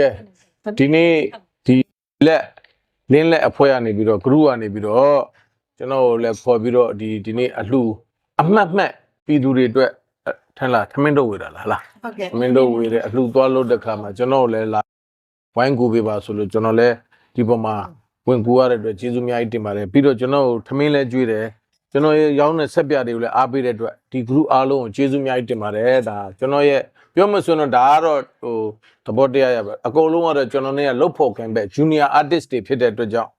ကဲဒီနေ့ဒီလက်လင်းလက်အဖွဲ့ကနေပြီးတော့ group ကနေပြီးတော့ကျွန်တော်ကိုလည်းခေါ်ပြီးတော့ဒီဒီနေ့အလှအမှတ်မှတ်ပြည်သူတွေအတွက်အထင်လားထမင်းတော့ဝေတာလားဟလားဟုတ်ကဲ့ထမင်းတော့ဝေတယ်အလှသွားလို့တဲ့ခါမှာကျွန်တော်ကိုလည်းလာဝိုင်းကူပေးပါဆိုလို့ကျွန်တော်လည်းဒီပေါ်မှာဝင်ကူရတဲ့အတွက်ကျေးဇူးအများကြီးတင်ပါတယ်ပြီးတော့ကျွန်တော်ကိုထမင်းလည်းကျွေးတယ်ကျွန်တော်ရဲ့ရောင်းတဲ့ဆက်ပြတွေကိုလည်းအားပေးတဲ့အတွက်ဒီ group အားလုံးကိုကျေးဇူးအများကြီးတင်ပါတယ်ဒါကျွန်တော်ရဲ့ ပြောမှဆိုရင်တော့ဒါကတော့ဟိုသဘောတရားရပဲအကုန်လုံးကတော့ကျွန်တော်နဲ့ကလုတ်ဖို့ခံပဲ junior artist တွေဖြစ်တဲ့အတွက်ကြောင့်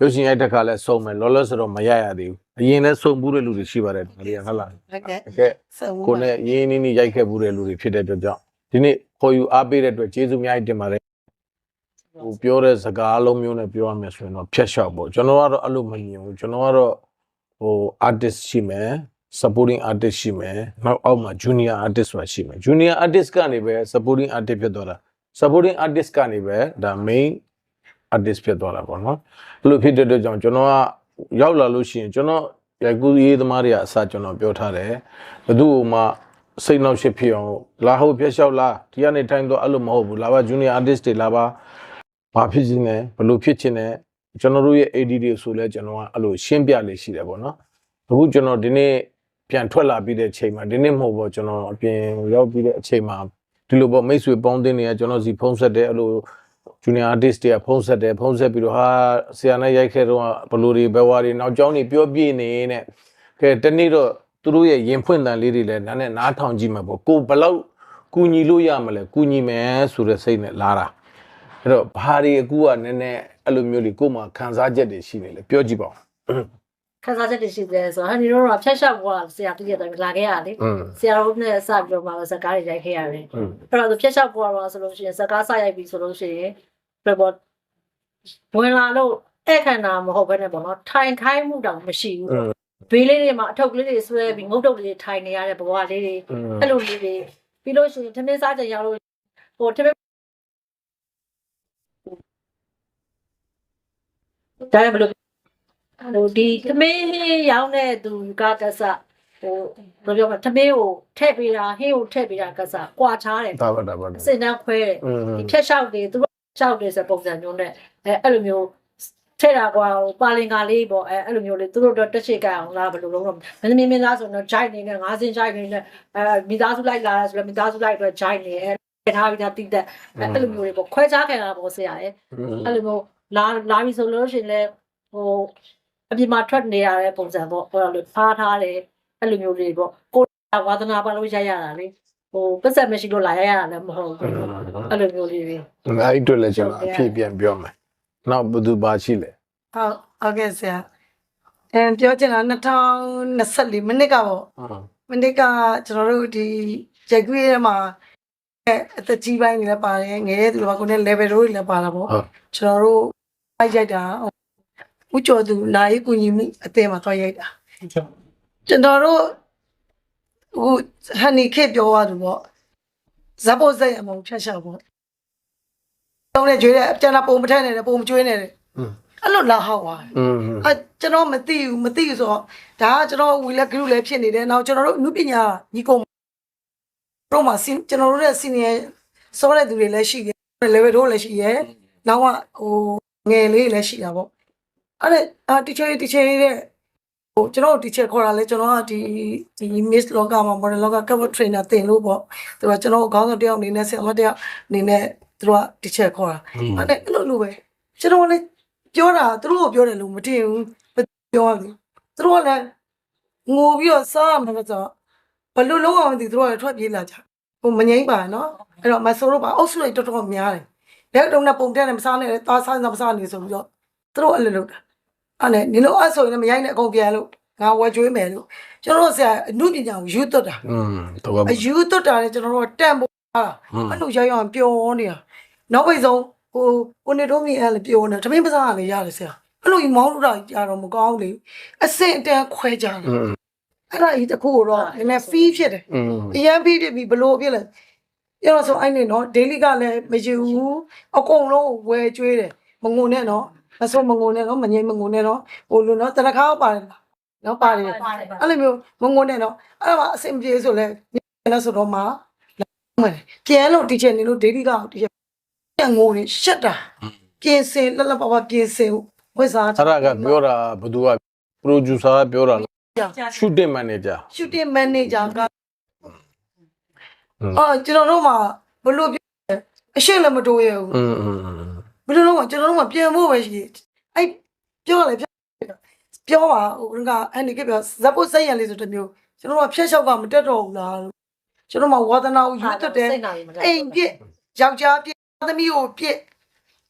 ရုပ်ရှင်ရိုက်တဲ့ခါလဲစုံမယ်လောလောဆယ်တော့မရရသေးဘူးအရင်လဲစုံဘူးတဲ့လူတွေရှိပါတယ်ဒါတွေကဟုတ်လားဟုတ်ကဲ့တကယ်ဆုံးကိုယ်နဲ့ရင်းရင်းနှီးနှီးရိုက်ခဲ့ဘူးတဲ့လူတွေဖြစ်တဲ့အတွက်ကြောင့်ဒီနေ့ခေါ်ယူအားပေးတဲ့အတွက်ကျေးဇူးအများကြီးတင်ပါတယ်ဟိုပြောတဲ့စကားလုံးမျိုးနဲ့ပြောရမယ်ဆိုရင်တော့ဖြတ်လျှောက်ပေါ့ကျွန်တော်ကတော့အဲ့လိုမမြင်ဘူးကျွန်တော်ကတော့ဟို artist ရှိမယ် supporting artist ရှိမယ်နောက်အောက်မှာ junior artist ဆိုတာရှိမယ် junior artist ကနေပဲ supporting artist ဖြစ်သွားတာ supporting artist ကနေပဲဒါ main artist ဖြစ်သွားတာပေါ့နော်အဲ့လိုဖြစ်တဲ့အတွက်ကြောင့်ကျွန်တော်ကရောက်လာလို့ရှိရင်ကျွန်တော်ရိုက်ကူးရေးသမားတွေကအစကျွန်တော်ပြောထားတယ်ဘယ်သူမှစိတ်နှောက်ရှက်ဖြစ်အောင်လာဟုတ်ပြက်လျှောက်လာဒီကနေထိုင်တော့အဲ့လိုမဟုတ်ဘူးလာပါ junior artist တွေလာပါဘာဖြစ်ချင်လဲဘယ်လိုဖြစ်ချင်လဲကျွန်တော်တို့ရဲ့ AD တွေဆိုလဲကျွန်တော်ကအဲ့လိုရှင်းပြလေးရှိတယ်ပေါ့နော်အခုကျွန်တော်ဒီနေ့ ပြန်ထွက်လာပြီးတဲ့ချိန်မှာဒီနေ့မဟုတ်ဘောကျွန်တော်အပြင်ရောက်ပြီးတဲ့အချိန်မှာဒီလိုပေါ့မိတ်ဆွေပေါင်းတင်နေရကျွန်တော်စီဖုံးဆက်တယ်အဲ့လို junior artist တွေကဖုံးဆက်တယ်ဖုံးဆက်ပြီးတော့ဟာဆရာနဲ့ရိုက်ခဲ့တော့ဘလူတွေဘယ်ဝါတွေနောက်ကျောင်းတွေပြောပြနေနဲ့ကဲတနေ့တော့သူတို့ရဲ့ရင်ဖွင့်တန်လေးတွေလည်းနားနဲ့နားထောင်ကြည့်မှာပေါ့ကိုဘယ်လောက်ကူညီလို့ရမလဲကူညီမယ်ဆိုတဲ့စိတ်နဲ့လာတာအဲ့တော့ဘာတွေအကူကနည်းနည်းအဲ့လိုမျိုးတွေကိုယ်မှာခံစားချက်တွေရှိနေလေပြောကြည့်ပါဦး ခံစားချက်တွေရှိတယ်ဆိုတော့ဟာဒီတော့ကဖြတ်လျှောက်ပေါ်လာဆရာတည့်ရတော့လာခဲ့ရလေဆရာတို့နဲ့စပြီးတော့မှဇကားတွေရိုက်ခဲ့ရတယ်အဲ့တော့ဖြတ်လျှောက်ပေါ်လာဆိုလို့ရှိရင်ဇကားစရိုက်ပြီဆိုလို့ရှိရင်ဘယ်ပေါ်ဝင်လာလို့အဲ့ခန္ဓာမဟုတ်ဘဲနဲ့ပေါ့နော်ထိုင်ခိုင်းမှုတောင်မရှိဘူးဘေးလေးတွေမှာအထုပ်လေးတွေဆွဲပြီးငုတ်တုပ်လေးတွေထိုင်နေရတဲ့ဘဝလေးတွေအဲ့လိုလေးတွေပြီးလို့ရှိရင်သမင်းစားကြရောက်လို့ဟိုသမင်းဒါလည်းဘယ်လို ဟိုဒီထမင်းရောင်းတဲ့သူကကဆဟိုဘယ်လိုပြောမလဲထမင်းကိုထည့်ပေးတာဟင်းကိုထည့်ပေးတာကဆကွာချားတယ်ဒါပါဒါပါစင်တန်းခွဲတယ်อืมဒီဖြက်လျှောက်တွေသူတို့လျှောက်တယ်ဆိုပုံစံမျိုးနဲ့အဲအဲ့လိုမျိုးထည့်တာကွာဟိုပါလင်ကာလေးပေါ့အဲအဲ့လိုမျိုးလေးသူတို့တော့တက်ချေကြအောင်လားဘယ်လိုလုပ်တော့မင်းသမီးမင်းသားဆိုတော့ join နေနဲ့ငါးစင် join နေနဲ့အဲမိသားစုလိုက်လာတာဆိုတော့မိသားစုလိုက်တော့ join နေအဲထည့်ထားပြီးသားတိတက်အဲအဲ့လိုမျိုးတွေပေါ့ခွဲခြားခံတာပေါ့ဆရာရဲ့အဲ့လိုမျိုးလာလာပြီဆိုလို့ရှိရင်လည်းဟို အပြင်မှာထွက်နေရတဲ့ပုံစံပေါ့ဟိုလိုဖားထားတယ်အဲ့လိုမျိုးတွေပေါ့ကိုယ်ဝါသနာပါလို့ရရတာလေဟိုပတ်သက်မရှိလို့လာရရတာလည်းမဟုတ်ဘူးအဲ့လိုမျိုးလေးတွေအဲ့ဒီအတွက်လည်းကျွန်တော်အဖြစ်ပြန်ပြောမယ်နောက်ဘယ်သူပါရှိလဲဟုတ်ဟုတ်ကဲ့ဆရာအဲပြောချင်တာ2024မိနစ်ကပေါ့ဟုတ်မိနစ်ကကျွန်တော်တို့ဒီရိုက်ကူးရဲမှာအဲအသက်ကြီးပိုင်းတွေလည်းပါတယ်ငယ်တဲ့သူတွေပါကိုယ်နဲ့ level တွေလည်းပါတာပေါ့ဟုတ်ကျွန်တော်တို့အိုက်ရိုက်တာ ဦးကျော်သူနာရေးကူညီမှုအသင်းမှာသွားရိုက်တာကျွန်တော်တို့ဟိုဟန်နီခေပြောရတယ်ပေါ့ဇက်ပေါ်ဇက်ရမုံဖြတ်ရှောက်ပေါ့တောင်းနဲ့ကြွေးတဲ့ကျန်တာပုံမထက်နဲ့ပုံမကျွေးနဲ့အဲ့လိုလာဟောက်သွားအဲကျွန်တော်မသိဘူးမသိဘူးဆိုတော့ဒါကကျွန်တော်ဝီလက်ဂရုလည်းဖြစ်နေတယ်နောက်ကျွန်တော်တို့အမှုပညာညီကောင်တို့မှာကျွန်တော်တို့ရဲ့ senior စောတဲ့သူတွေလည်းရှိတယ် level တို့လည်းရှိရယ်နောက်ကဟိုငယ်လေးလည်းရှိတာပေါ့ အဲ့ဒါအာ teacher teacher တဲ့ဟိုကျွန်တော် teacher ခေါ်တာလဲကျွန်တော်ကဒီဒီ miss လောကမှာ model လောက cover trainer တင်လို့ပေါ့သူကကျွန်တော်အကောင်းဆုံးတယောက်အနေနဲ့ဆရာမတယောက်အနေနဲ့သူက teacher ခေါ်တာအဲ့ဒါအဲ့လိုလိုပဲကျွန်တော်လည်းပြောတာသူတို့ကိုပြောတယ်လို့မတင်ဘူးပြောရပြီသူတို့ကလည်းငိုပြီးတော့စားရမှာဆိုတော့ဘလို့လုံးအောင်မသိသူတို့ကထွက်ပြေးလာကြဟိုမငိမ့်ပါနော်အဲ့တော့မဆိုးတော့ပါအုပ်စုလိုက်တော်တော်များတယ်လက်တုံးနဲ့ပုံတက်နဲ့မစားနဲ့တားစားစားမစားနေဆိုပြီးတော့သူတို့အဲ့လိုလုပ်တာ အဲ့နဲ့နေလို့အဲ့ဆိုရင်မရိုက်နဲ့အကုန်ပြန်လို့ငါဝယ်ကျွေးမယ်လို့ကျွန်တော်တို့ဆရာအမှုပညာကိုယူသွတ်တာอืมတော်ပါဘူးအယူသွတ်တာနဲ့ကျွန်တော်တို့တန့်ဖို့အဲ့လိုရောက်ရအောင်ပျော်နေတာနောက်ပိတ်ဆုံးဟိုကိုနေတို့မြင်အဲ့လိုပျော်နေသမင်းပစားကလည်းရတယ်ဆရာအဲ့လိုမောင်းလို့တော့ကြတော့မကောင်းလေအစင်အတန်ခွဲကြတယ်အဲ့ဒါကြီးတခုတော့နည်းနည်း fee ဖြစ်တယ်အရန် fee ဖြစ်ပြီးဘလို့ဖြစ်လဲပြောတော့ဆိုအဲ့နေနော် daily ကလည်းမယူဘူးအကုန်လုံးဝယ်ကျွေးတယ်မငုံနဲ့နော် မဆိုးမငုံနဲ့နော်မငိမ့်မငုံနဲ့နော်ဟိုလိုနော်တနခါပါတယ်လားနော်ပါတယ်အဲ့လိုမျိုးမငုံနဲ့နော်အဲ့ဒါမှအဆင်ပြေဆိုလဲလဲဆိုတော့မှမယ်ပြန်လို့ teacher နေလို့ daily က teacher ညငိုနေရှက်တာပြင်ဆင်လက်လက်ပါပါပြင်ဆင်ဝက်စားအဲ့ဒါကပြောတာဘယ်သူက producer ကပြောတာလား shooting manager ရှူတင်မန်နေဂျာကอืมအော်ကျွန်တော်တို့မှာဘလို့ပြောလဲအရှင်းလည်းမတိုးရဘူး ဘယ်လိုလုပ်ကျွန်တော်တို့ကပြန်ဖို့ပဲရှိအဲ့ပြောရလေပြောပါဟိုကအဲ့ဒီကပြောဇက်ဖို့စိတ်ရလေးဆိုတမျိုးကျွန်တော်တို့ကဖျက်လျှောက်ကမတက်တော့ဘူးလားကျွန်တော်မှဝါသနာကိုရွတ်တက်တယ်အိမ်ပြစ်ယောက်ျားပြစ်သမီးကိုပြစ်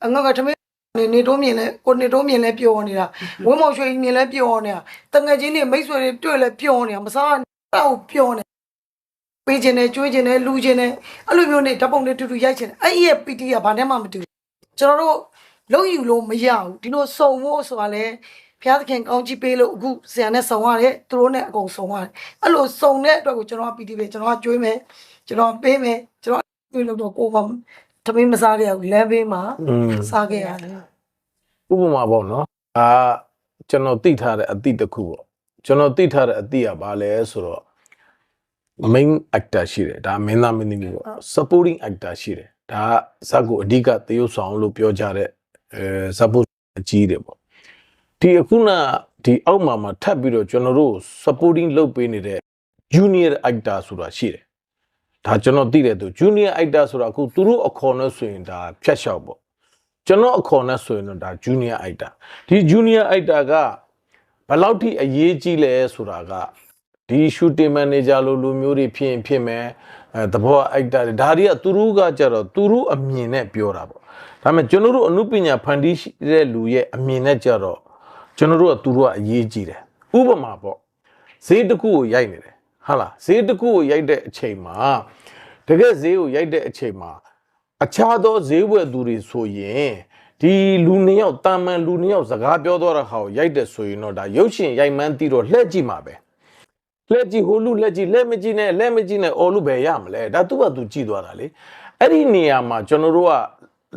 အငေါကထမင်းနေနေတော့မြင်လဲကိုနေတော့မြင်လဲပျော်နေတာဝင်းမောင်ရွှေမြင်လဲပျော်နေတာတငယ်ချင်းတွေမိတ်ဆွေတွေတွေ့လဲပျော်နေတာမစားတော့ပျော်နေပေးခြင်းနဲ့ကျွေးခြင်းနဲ့လူခြင်းနဲ့အဲ့လိုမျိုးနေဓပုံတွေတူတူရိုက်ခြင်းအဲ့ဒီရဲ့ပီတီကဘာနဲ့မှမတူဘူး ကျွန်တော်တို့လုံးယူလို့မရဘူးဒီလိုစုံဖို့ဆိုတာလဲဘုရားသခင်ကောင်းချီးပေးလို့အခုဆရာနဲ့စုံရတယ်သူတို့နဲ့အကုန်စုံရတယ်အဲ့လိုစုံတဲ့အတွက်ကိုကျွန်တော်က PT ပဲကျွန်တော်ကကျွေးမယ်ကျွန်တော်ပေးမယ်ကျွန်တော်ကျွေးလို့တော့ကိုယ်ကတမင်းမစားရဘူးလမ်းဘေးမှာอืมစားခဲ့ရတယ်ဥပမာပေါ့နော်အာကျွန်တော်သိထားတဲ့အသည့်တစ်ခုပေါ့ကျွန်တော်သိထားတဲ့အသည့်ကဘာလဲဆိုတော့ main actor ရှိတယ်ဒါမင်းသားမင်းသမီးပေါ့ supporting actor ရှိတယ် ဒါကဇက်ကိုအဓိကသရုပ်ဆောင်လို့ပြောကြတဲ့အဲ support အကြီးတယ်ပေါ့ဒီအခုနဒီအောက်မှာမှာထပ်ပြီးတော့ကျွန်တော်တို့ supporting လုပ်ပေးနေတဲ့ junior actor ဆိုတာရှိတယ်ဒါကျွန်တော်သိတဲ့သူ junior actor ဆိုတာအခုသူတို့အခေါ်နဲ့ဆိုရင်ဒါဖြတ်လျှောက်ပေါ့ကျွန်တော်အခေါ်နဲ့ဆိုရင်တော့ဒါ junior actor ဒီ junior actor ကဘယ်လောက်ထိအရေးကြီးလဲဆိုတာကဒီ shooting manager လိုလူမျိုးတွေဖြစ်ရင်ဖြစ်မယ် အဲသဘော actor တွေဒါတွေကသူတို့ကကြတော့သူတို့အမြင်နဲ့ပြောတာပေါ့ဒါပေမဲ့ကျွန်တော်တို့အမှုပညာဖန်တီးတဲ့လူရဲ့အမြင်နဲ့ကြတော့ကျွန်တော်တို့ကသူတို့ကအရေးကြီးတယ်ဥပမာပေါ့ဈေးတစ်ခုကိုရိုက်နေတယ်ဟာလားဈေးတစ်ခုကိုရိုက်တဲ့အချိန်မှာတကယ်ဈေးကိုရိုက်တဲ့အချိန်မှာအခြားသောဈေးဝယ်သူတွေဆိုရင်ဒီလူနှစ်ယောက်တာမန်လူနှစ်ယောက်စကားပြောတော့တဲ့ဟာကိုရိုက်တဲ့ဆိုရင်တော့ဒါရုပ်ရှင်ရိုက်မှန်းတီးတော့လှည့်ကြည့်မှာပဲ လှည့်ကြည့်ဟိုလူလှည့်ကြည့်လက်မကြည့်နဲ့လက်မကြည့်နဲ့အော်လူပဲရမလဲဒါသူ့ဘာသူကြည့်သွားတာလေအဲ့ဒီနေရာမှာကျွန်တော်တို့က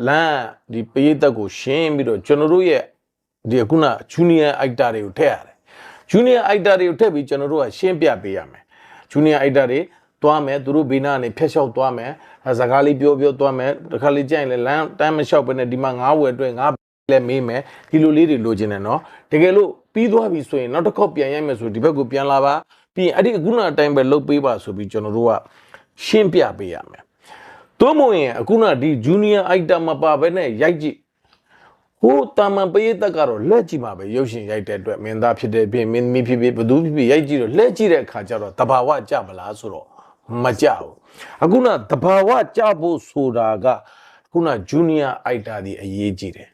လမ်းဒီပရိသတ်ကိုရှင်းပြီးတော့ကျွန်တော်တို့ရဲ့ဒီခုန junior actor တွေကိုထည့်ရတယ် junior actor တွေကိုထည့်ပြီးကျွန်တော်တို့ကရှင်းပြပေးရမယ် junior actor တွေသွားမယ်သူတို့ဘေးနားကနေဖျက်လျှောက်သွားမယ်အဲစကားလေးပြောပြောသွားမယ်တစ်ခါလေးကြိုင်လဲလမ်းတမ်းမလျှောက်ပဲနဲ့ဒီမှာငါးဝယ်အတွက်ငါးလဲမေးမယ်ဒီလိုလေးတွေလိုချင်တယ်နော်တကယ်လို့ပြီးသွားပြီဆိုရင်နောက်တစ်ခေါက်ပြန်ရိုက်မယ်ဆိုဒီဘက်ကိုပြန်လာပါ ပြီးရင်အဲ့ဒီအခုနအတိုင်းပဲလုပ်ပေးပါဆိုပြီးကျွန်တော်တို့ကရှင်းပြပေးရမယ်သို့မဟုတ်ရင်အခုနဒီ junior item မပါဘဲနဲ့ရိုက်ကြည့်ဟိုတာမန်ပရိသတ်ကတော့လက်ကြည့်မှာပဲရုပ်ရှင်ရိုက်တဲ့အတွက်မင်းသားဖြစ်တဲ့ပြင်မင်းသမီးဖြစ်ဖြစ်ဘသူဖြစ်ဖြစ်ရိုက်ကြည့်တော့လက်ကြည့်တဲ့အခါကျတော့တဘာဝကြမလားဆိုတော့မကြဘူးအခုနတဘာဝကြဖို့ဆိုတာကအခုန junior item ဒီအရေးကြီးတယ်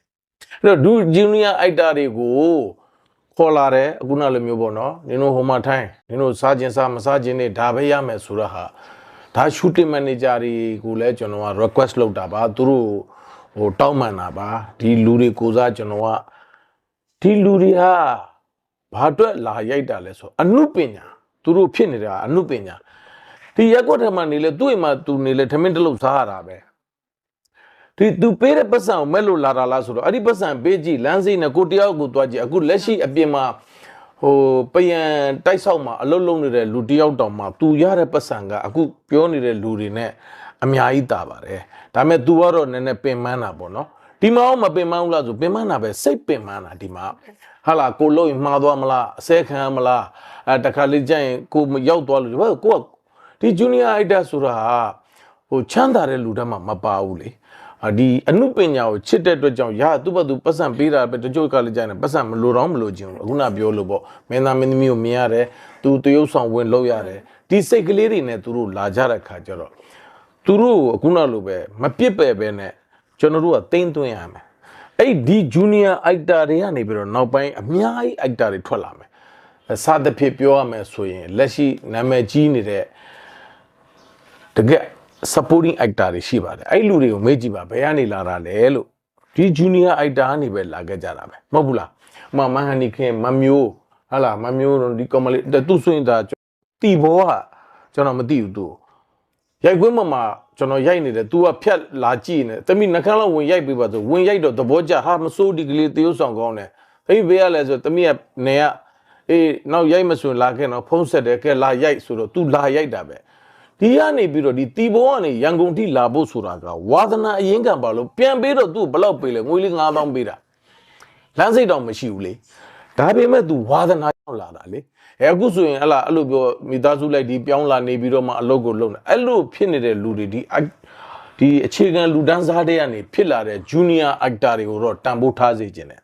အဲ့တော့ဒူ junior item တွေကို ခေါ်လာတယ်အခုနလိုမျိုးပေါ့နော်နင်တို့ဟိုမှာထိုင်းနင်တို့စားခြင်းစားမစားခြင်းတွေဒါပဲရမယ်ဆိုတော့ဟာဒါ shooting manager တွေကိုလည်းကျွန်တော်က request လုပ်တာပါသူတို့ဟိုတောင်းပန်တာပါဒီလူတွေကိုစားကျွန်တော်ကဒီလူတွေဟာဘာအတွက်လာရိုက်တာလဲဆိုအနုပညာသူတို့ဖြစ်နေတာအနုပညာဒီရက်ကွက်ထဲမှာနေလေသူ့အိမ်မှာသူနေလေထမင်းတစ်လုံးစားရတာပဲ ဒီသူပေးတဲ့ပတ်စံကိုမဲ့လို့လာတာလားဆိုတော့အဲ့ဒီပတ်စံပေးကြည့်လမ်းစိနဲ့ကိုတယောက်ကိုတွားကြည့်အခုလက်ရှိအပြင်မှာဟိုပယံတိုက်ဆောက်မှာအလုတ်လုံးနေတဲ့လူတယောက်တောင်မှသူရတဲ့ပတ်စံကအခုပြောနေတဲ့လူတွေနဲ့အများကြီးတာပါတယ်ဒါပေမဲ့ तू ကတော့နည်းနည်းပင်ပန်းတာပေါ့နော်ဒီမှာတော့မပင်ပန်းဘူးလားဆိုပင်ပန်းတာပဲစိတ်ပင်ပန်းတာဒီမှာဟာလာကိုလို့ရင်မှားသွားမလားအစဲခံရမလားအဲတခါလေးကြရင်ကိုရောက်သွားလို့ဘာကိုကဒီ junior idol ဆိုတာဟာဟိုချမ်းသာတဲ့လူတန်းမှာမပါဘူးလေအာ ဒီအနုပညာကိုချစ်တဲ့အတွက်ကြောင့်ရာသူ့ဘက်သူပတ်စံပေးတာပဲတချို့ကလည်းကြာနေပတ်စံမလိုတော့မလိုချင်ဘူးအခုနပြောလို့ပေါ့မင်းသားမင်းသမီးကိုမြင်ရတယ်သူတရုပ်ဆောင်ဝင်လုပ်ရတယ်ဒီစိတ်ကလေးတွေနဲ့သူတို့လာကြတဲ့ခါကျတော့သူတို့ကိုအခုနလိုပဲမပစ်ပယ်ပဲနဲ့ကျွန်တော်တို့ကတင်းသွင်းရမယ်အဲ့ဒီ junior actor တွေကနေပြီးတော့နောက်ပိုင်းအများကြီး actor တွေထွက်လာမယ်စသဖြင့်ပြောရမယ်ဆိုရင်လက်ရှိနာမည်ကြီးနေတဲ့တကယ် supporting actor တွေရှိပါတယ်အဲ့လူတွေကိုမေးကြည့်ပါဘယ်ကနေလာတာလဲလို့ဒီ junior actor ကနေပဲလာခဲ့ကြတာပဲမဟုတ်ဘူးလားမမဟန်နီခင်မမျိုးဟာလားမမျိုးတို့ဒီကောင်မလေးသူဆိုရင်ဒါတီဘောဟာကျွန်တော်မသိဘူးသူရိုက်ခွင်းမမှာကျွန်တော်ရိုက်နေတယ် तू ကဖြတ်လာကြည့်နေတမိနှခမ်းလောက်ဝင်ရိုက်ပေးပါဆိုဝင်ရိုက်တော့သဘောကျဟာမစိုးဒီကလေးတရုပ်ဆောင်ကောင်းတယ်တမိဘေးရလဲဆိုတမိကနေကအေးနောက်ရိုက်မဆိုရင်လာခဲ့တော့ဖုံးဆက်တယ်ကဲလာရိုက်ဆိုတော့ तू လာရိုက်တာပဲ ဒီကနေပြီးတော့ဒီတီဘုံကနေရန်ကုန်ထိလာဖို့ဆိုတာကဝါသနာအရင်ကပါလို့ပြန်ပေးတော့သူ့ဘယ်လောက်ပေးလဲငွေလေး9000ပေးတာလမ်းစိတ်တော့မရှိဘူးလေဒါပေမဲ့ तू ဝါသနာရောက်လာတာလေအဲအခုဆိုရင်ဟလာအဲ့လိုပြောမိသားစုလိုက်ဒီပြောင်းလာနေပြီးတော့မှအလုပ်ကိုလုပ်နေအဲ့လိုဖြစ်နေတဲ့လူတွေဒီ act- ဒီအခြေခံလူတန်းစားတွေကနေဖြစ်လာတဲ့ junior actor တွေကိုတော့တန်ဖိုးထားစေခြင်းတယ်